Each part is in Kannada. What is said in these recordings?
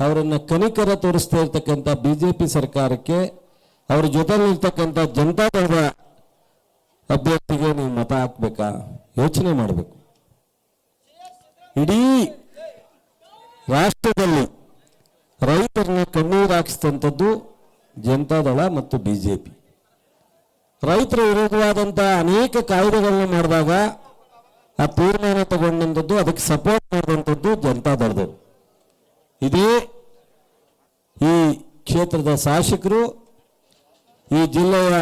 ಅವರನ್ನ ಕನಿಕರ ತೋರಿಸ್ತಾ ಇರ್ತಕ್ಕಂಥ ಬಿ ಜೆ ಪಿ ಸರ್ಕಾರಕ್ಕೆ ಅವ್ರ ಜೊತೆಲಿರ್ತಕ್ಕಂಥ ಜನತಾದಳದ ಅಭ್ಯರ್ಥಿಗೆ ನೀವು ಮತ ಹಾಕ್ಬೇಕಾ? ಯೋಚನೆ ಮಾಡಬೇಕು. ಇಡೀ ರಾಷ್ಟ್ರದಲ್ಲಿ ರೈತರನ್ನ ಕಣ್ಣೀರು ಜನತಾ ಜನತಾದಳ ಮತ್ತು ಬಿ ಜೆ ಪಿ ರೈತರ ವಿರೋಧವಾದಂಥ ಅನೇಕ ಕಾಯ್ದೆಗಳನ್ನ ಮಾಡಿದಾಗ ಆ ತೀರ್ಮಾನ ತಗೊಂಡಂಥದ್ದು ಅದಕ್ಕೆ ಸಪೋರ್ಟ್ ಮಾಡಿದಂಥದ್ದು ಜನತಾದಳದವರು ಇದೇ ಈ ಕ್ಷೇತ್ರದ ಶಾಸಕರು, ಈ ಜಿಲ್ಲೆಯ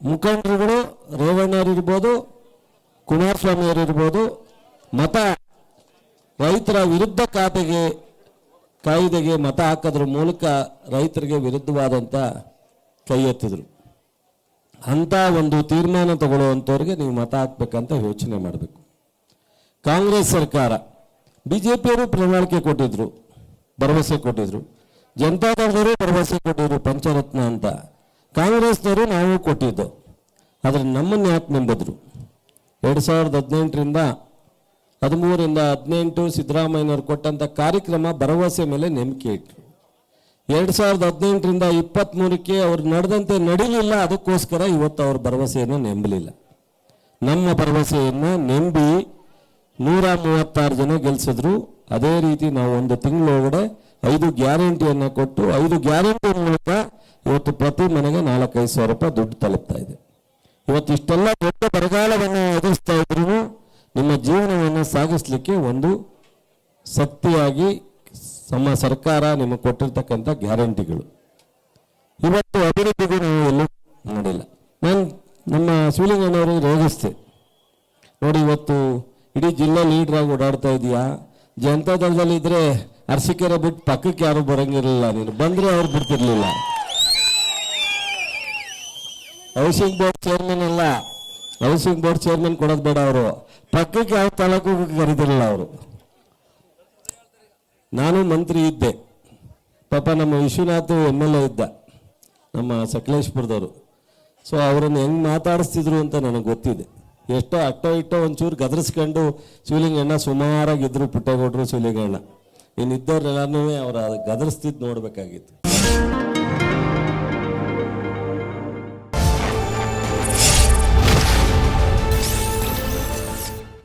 ಮುಖಂಡರುಗಳು ರೇವಣ್ಣರಿರ್ಬೋದು ಕುಮಾರಸ್ವಾಮಿಯವರಿರ್ಬೋದು, ಮತ ರೈತರ ವಿರುದ್ಧ ಖಾತೆಗೆ, ಕಾಯ್ದೆಗೆ ಮತ ಹಾಕೋದ್ರ ಮೂಲಕ ರೈತರಿಗೆ ವಿರುದ್ಧವಾದಂಥ ಕೈ ಎತ್ತಿದ್ರು. ಅಂಥ ಒಂದು ತೀರ್ಮಾನ ತಗೊಳ್ಳುವಂಥವ್ರಿಗೆ ನೀವು ಮತ ಹಾಕ್ಬೇಕಂತ ಯೋಚನೆ ಮಾಡಬೇಕು. ಕಾಂಗ್ರೆಸ್ ಸರ್ಕಾರ ಬಿ ಜೆ ಪಿಯವರು ಪ್ರಣಾಳಿಕೆ ಕೊಟ್ಟಿದ್ರು. ಭರವಸೆ ಕೊಟ್ಟಿದ್ರು. ಜನತಾದಳದವರು ಭರವಸೆ ಕೊಟ್ಟಿದ್ರು ಪಂಚರತ್ನ ಅಂತ. ಕಾಂಗ್ರೆಸ್ನವರು ನಾವು ಕೊಟ್ಟಿದ್ದು. ಆದರೆ ನಮ್ಮನ್ನು ಯಾಕೆ ನಂಬಿದ್ರು? ಎರಡು ಸಾವಿರದ ಹದಿನೆಂಟರಿಂದ ಹದಿಮೂರರಿಂದ ಹದಿನೆಂಟು ಸಿದ್ದರಾಮಯ್ಯನವರು ಕೊಟ್ಟಂಥ ಕಾರ್ಯಕ್ರಮ ಭರವಸೆ ಮೇಲೆ ನಂಬಿಕೆ ಇಟ್ಟರು ಎರಡು ಸಾವಿರದ ಹದಿನೆಂಟರಿಂದ ಇಪ್ಪತ್ತ್ಮೂರಕ್ಕೆ ಅವ್ರು ನಡೆದಂತೆ ನಡೀಲಿಲ್ಲ, ಅದಕ್ಕೋಸ್ಕರ ಇವತ್ತು ಅವ್ರ ಭರವಸೆಯನ್ನು ನೆಂಬಲಿಲ್ಲ. ನಮ್ಮ ಭರವಸೆಯನ್ನು ನಂಬಿ ನೂರ ಮೂವತ್ತಾರು ಜನ ಗೆಲ್ಸಿದ್ರು. ಅದೇ ರೀತಿ ನಾವು ಒಂದು ತಿಂಗಳೊಳಗಡೆ ಐದು ಗ್ಯಾರಂಟಿಯನ್ನು ಕೊಟ್ಟು, ಐದು ಗ್ಯಾರಂಟಿ ಮೂಲಕ ಇವತ್ತು ಪ್ರತಿ ಮನೆಗೆ ನಾಲ್ಕೈದು ಸಾವಿರ ರೂಪಾಯಿ ದುಡ್ಡು ತಲುಪ್ತಾ ಇದೆ. ಇವತ್ತು ಇಷ್ಟೆಲ್ಲ ದೊಡ್ಡ ಬರಗಾಲವನ್ನು ಎದುರಿಸ್ತಾ ಇದ್ರು ನಿಮ್ಮ ಜೀವನವನ್ನು ಸಾಗಿಸ್ಲಿಕ್ಕೆ ಒಂದು ಶಕ್ತಿಯಾಗಿ ನಮ್ಮ ಸರ್ಕಾರ ನಿಮಗೆ ಕೊಟ್ಟಿರ್ತಕ್ಕಂಥ ಗ್ಯಾರಂಟಿಗಳು. ಇವತ್ತು ಅಭಿವೃದ್ಧಿಗೂ ನಾವು ಎಲ್ಲೂ ಮಾಡಿಲ್ಲ ನಾನು ನಮ್ಮ ಸೂಲಿಂಗನವರು ರೋಗಿಸ್ತೆ ನೋಡಿ, ಇವತ್ತು ಇಡೀ ಜಿಲ್ಲೆ ಲೀಡ್ರಾಗಿ ಓಡಾಡ್ತಾ ಇದೀಯಾ? ಜನತಾದಳದಲ್ಲಿ ಇದ್ರೆ ಅರಸಿಕೆರೆ ಬಿಟ್ಟು ಪಕ್ಕಕ್ಕೆ ಯಾರು ಬರಂಗಿರಲಿಲ್ಲ ನೀನು. ಬಂದ್ರೆ ಅವ್ರು ಬಿಡ್ತಿರ್ಲಿಲ್ಲ. ಹೌಸಿಂಗ್ ಬೋರ್ಡ್ ಚೇರ್ಮನ್ ಅಲ್ಲ. ಹೌಸಿಂಗ್ ಬೋರ್ಡ್ ಚೇರ್ಮನ್ ಕೊಡೋದು ಬೇಡ ಅವರು. ಪಕ್ಕಕ್ಕೆ ಯಾವ ತಾಲೂಕು ಕರೀತಿರಲಿಲ್ಲ ಅವರು. ನಾನು ಮಂತ್ರಿ ಇದ್ದೆ. ಪಾಪ ನಮ್ಮ ವಿಶ್ವನಾಥ್ ಎಂ ಎಲ್ ಎ ಇದ್ದ. ನಮ್ಮ ಸಕಲೇಶ್ಪುರದವರು. ಸೊ ಅವರನ್ನು ಹೆಂಗೆ ಮಾತಾಡಿಸ್ತಿದ್ರು ಅಂತ ನನಗೆ ಗೊತ್ತಿದೆ. ಎಷ್ಟೋ ಅಟ್ಟೋ ಇಟ್ಟೋ ಒಂಚೂರು ಗದರಿಸ್ಕೊಂಡು ಶಿವಲಿಂಗಣ್ಣ ಸುಮಾರಾಗಿದ್ರು ಪುಟ್ಟೇಗೌಡರು ಶಿವಲಿಂಗಣ್ಣ ಇನ್ನಿದ್ದವ್ರೆಲ್ಲನೂ ಅವರ ಗದರಿಸ್ತಿದ್ದು ನೋಡ್ಬೇಕಾಗಿತ್ತು.